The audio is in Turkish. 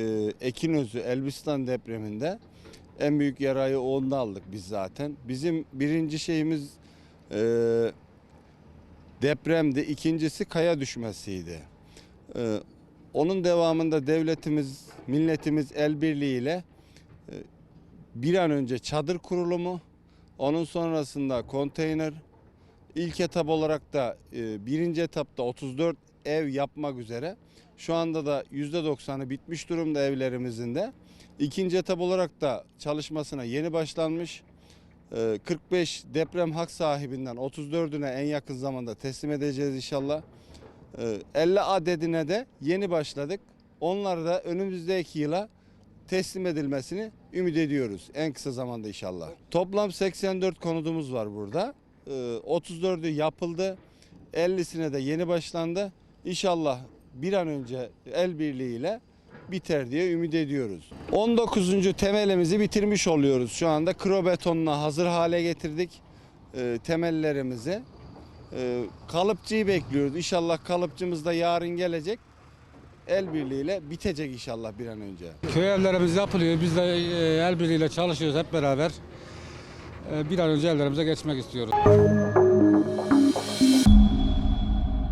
Ee, Ekinözü, Elbistan depreminde en büyük yarayı onda aldık biz zaten. Bizim birinci şeyimiz e, depremdi, ikincisi kaya düşmesiydi. Ee, onun devamında devletimiz, milletimiz el birliğiyle e, bir an önce çadır kurulumu, onun sonrasında konteyner, ilk etap olarak da e, birinci etapta 34 ev yapmak üzere. Şu anda da %90'ı bitmiş durumda evlerimizin de. İkinci etap olarak da çalışmasına yeni başlanmış. Ee, 45 deprem hak sahibinden 34'üne en yakın zamanda teslim edeceğiz inşallah. Ee, 50 adedine de yeni başladık. Onlar da önümüzdeki yıla teslim edilmesini ümit ediyoruz en kısa zamanda inşallah. Toplam 84 konudumuz var burada. Ee, 34'ü yapıldı. 50'sine de yeni başlandı. İnşallah bir an önce el birliğiyle biter diye ümit ediyoruz. 19. temelimizi bitirmiş oluyoruz. Şu anda kro betonla hazır hale getirdik e, temellerimizi. E, kalıpçıyı bekliyoruz. İnşallah kalıpçımız da yarın gelecek. El birliğiyle bitecek inşallah bir an önce. Köy evlerimiz yapılıyor. Biz de e, el birliğiyle çalışıyoruz hep beraber. E, Bir an önce evlerimize geçmek istiyoruz.